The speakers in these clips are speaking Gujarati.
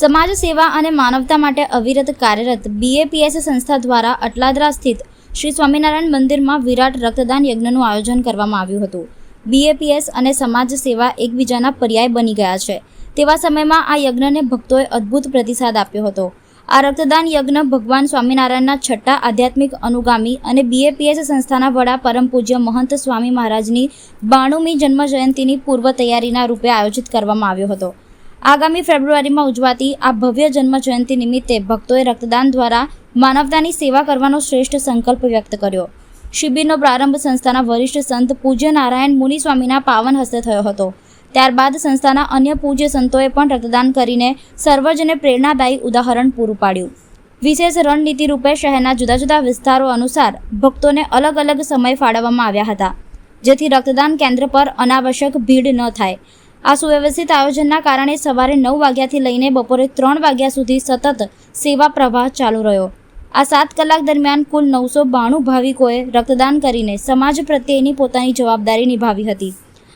સમાજ સેવા અને માનવતા માટે અવિરત કાર્યરત બીએપીએસ સંસ્થા દ્વારા અટલાદરા સ્થિત શ્રી સ્વામિનારાયણ મંદિરમાં વિરાટ રક્તદાન યજ્ઞનું આયોજન કરવામાં આવ્યું હતું. બીએપીએસ અને સમાજ સેવા એકબીજાના પર્યાય બની ગયા છે. તેવા સમયમાં આ યજ્ઞને ભક્તોએ અદ્ભુત પ્રતિસાદ આપ્યો હતો. આ રક્તદાન યજ્ઞ ભગવાન સ્વામિનારાયણના છઠ્ઠા આધ્યાત્મિક અનુગામી અને બીએપીએસ સંસ્થાના વડા પરમ પૂજ્ય મહંત સ્વામી મહારાજની બાણુમી જન્મ જયંતિની પૂર્વ તૈયારીના રૂપે આયોજિત કરવામાં આવ્યો હતો. આગામી ફેબ્રુઆરીમાં ઉજવાતી આ ભવ્ય જન્મ જયંતિ નિમિત્તે ભક્તોએ રક્તદાન દ્વારા માનવતાની સેવા કરવાનો શ્રેષ્ઠ સંકલ્પ વ્યક્ત કર્યો. શિબિરનો પ્રારંભ સંસ્થાના વરિષ્ઠ સંત પૂજ્ય નારાયણ મુનિ સ્વામીના પાવન હસ્તે થયો હતો. ત્યારબાદ સંસ્થાના અન્ય પૂજ્ય સંતોએ પણ રક્તદાન કરીને સર્વજને પ્રેરણાદાયી ઉદાહરણ પૂરું પાડ્યું. વિશેષ રણનીતિ રૂપે શહેરના જુદા જુદા વિસ્તારો અનુસાર ભક્તોને અલગ અલગ સમય ફાળવવામાં આવ્યા હતા, જેથી રક્તદાન કેન્દ્ર પર અનાવશ્યક ભીડ ન થાય. આ સુવ્યવસ્થિત આયોજનના કારણે સવારે નવ વાગ્યાથી લઈને બપોરે ત્રણ વાગ્યા સુધી સતત સેવા પ્રવાહ ચાલુ રહ્યો. આ સાત કલાક દરમિયાન કુલ નવસો બાણું ભાવિકોએ રક્તદાન કરીને સમાજ પ્રત્યેની પોતાની જવાબદારી નિભાવી હતી.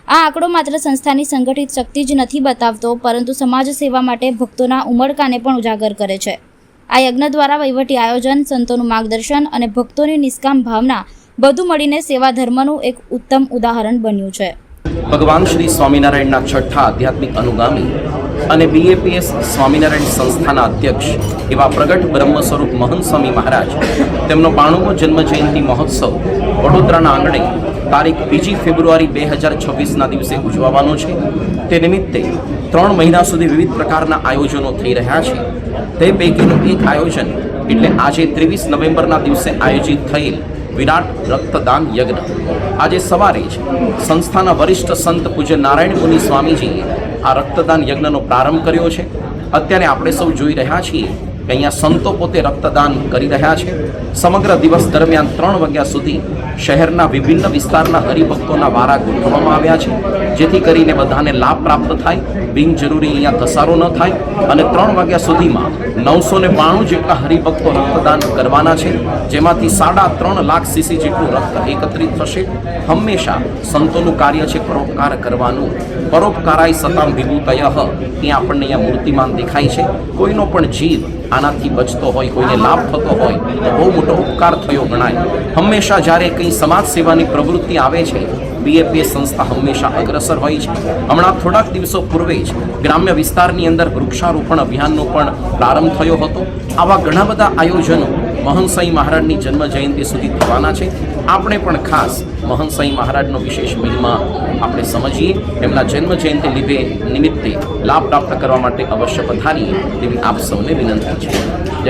આ આંકડો માત્ર સંસ્થાની સંગઠિત શક્તિ જ નથી બતાવતો, પરંતુ સમાજ સેવા માટે ભક્તોના ઉમળકાને પણ ઉજાગર કરે છે. આ યજ્ઞ દ્વારા વહીવટી આયોજન, સંતોનું માર્ગદર્શન અને ભક્તોની નિષ્કામ ભાવના બધું મળીને સેવા ધર્મનું એક ઉત્તમ ઉદાહરણ બન્યું છે. ભગવાન શ્રી સ્વામિનારાયણના છઠ્ઠા આધ્યાત્મિક અનુગામી અને બીએપીએસ સ્વામિનારાયણ સંસ્થાના અધ્યક્ષ એવા પ્રગટ બ્રહ્મ સ્વરૂપ મહંત સ્વામી મહારાજ, તેમનો બાણુમો જન્મ જયંતિ મહોત્સવ વડોદરાના આંગણે તારીખ બીજી ફેબ્રુઆરી બે હજાર છવ્વીસના દિવસે ઉજવવાનો છે. તે નિમિત્તે ત્રણ મહિના સુધી વિવિધ પ્રકારના આયોજનો થઈ રહ્યા છે. તે પૈકીનું એક આયોજન એટલે આજે ત્રેવીસ નવેમ્બરના દિવસે આયોજિત થયેલ વિરાટ રક્તદાન યજ્ઞ. આજે સવારે જ સંસ્થાના વરિષ્ઠ સંત પૂજ્ય નારાયણ મુનિ સ્વામીજીએ આ રક્તદાન યજ્ઞનો પ્રારંભ કર્યો છે. અત્યારે આપણે સૌ જોઈ રહ્યા છીએ કે અહીંયા સંતો પોતે રક્તદાન કરી રહ્યા છે. સમગ્ર દિવસ દરમિયાન ત્રણ વાગ્યા સુધી શહેરના વિભિન્ન વિસ્તારના હરિભક્તોના વારા ગોઠવવામાં આવ્યા છે. જેથી કરીને બધાને લાભ પ્રાપ્ત થાય બિનજરૂરી અહીંયા ધસારો ન થાય અને ત્રણ વાગ્યા સુધીમાં નવસો ને બાણું જેટલા હરિભક્તો રક્તદાન કરવાના છે, જેમાંથી સાડા ત્રણ લાખ સીસી જેટલું રક્ત એકત્રિત થશે. હંમેશા સંતોનું કાર્ય છે પરોપકાર કરવાનું. પરોપકારાય સતામ વિભૂતય. ત્યાં આપણને અહીંયા મૂર્તિમાન દેખાય છે. કોઈનો પણ જીવ આનાથી બચતો હોય, કોઈને લાભ થતો હોય, તો બહુ મોટો ઉપકાર થયો ગણાય. હંમેશા જ્યારે કંઈ સમાજ સેવાની પ્રવૃત્તિ આવે છે બીએપીએસ સંસ્થા હંમેશા અગ્રસર હોય છે. હમણાં થોડાક દિવસો પૂર્વે જ ગ્રામ્ય વિસ્તારની અંદર વૃક્ષારોપણ અભિયાનનો પણ પ્રારંભ થયો હતો. આવા ઘણા બધા આયોજનો મહંસાઈ મહારાજની જન્મ જયંતિ સુધી થવાના છે. આપણે પણ ખાસ મહંસાઈ મહારાજનો વિશેષ મહિમા આપણે સમજીએ. એમના જન્મ જયંતિ લીધે નિમિત્તે લાભ પ્રાપ્ત કરવા માટે અવશ્ય પધારીએ તેવી આપ સૌને વિનંતી છે.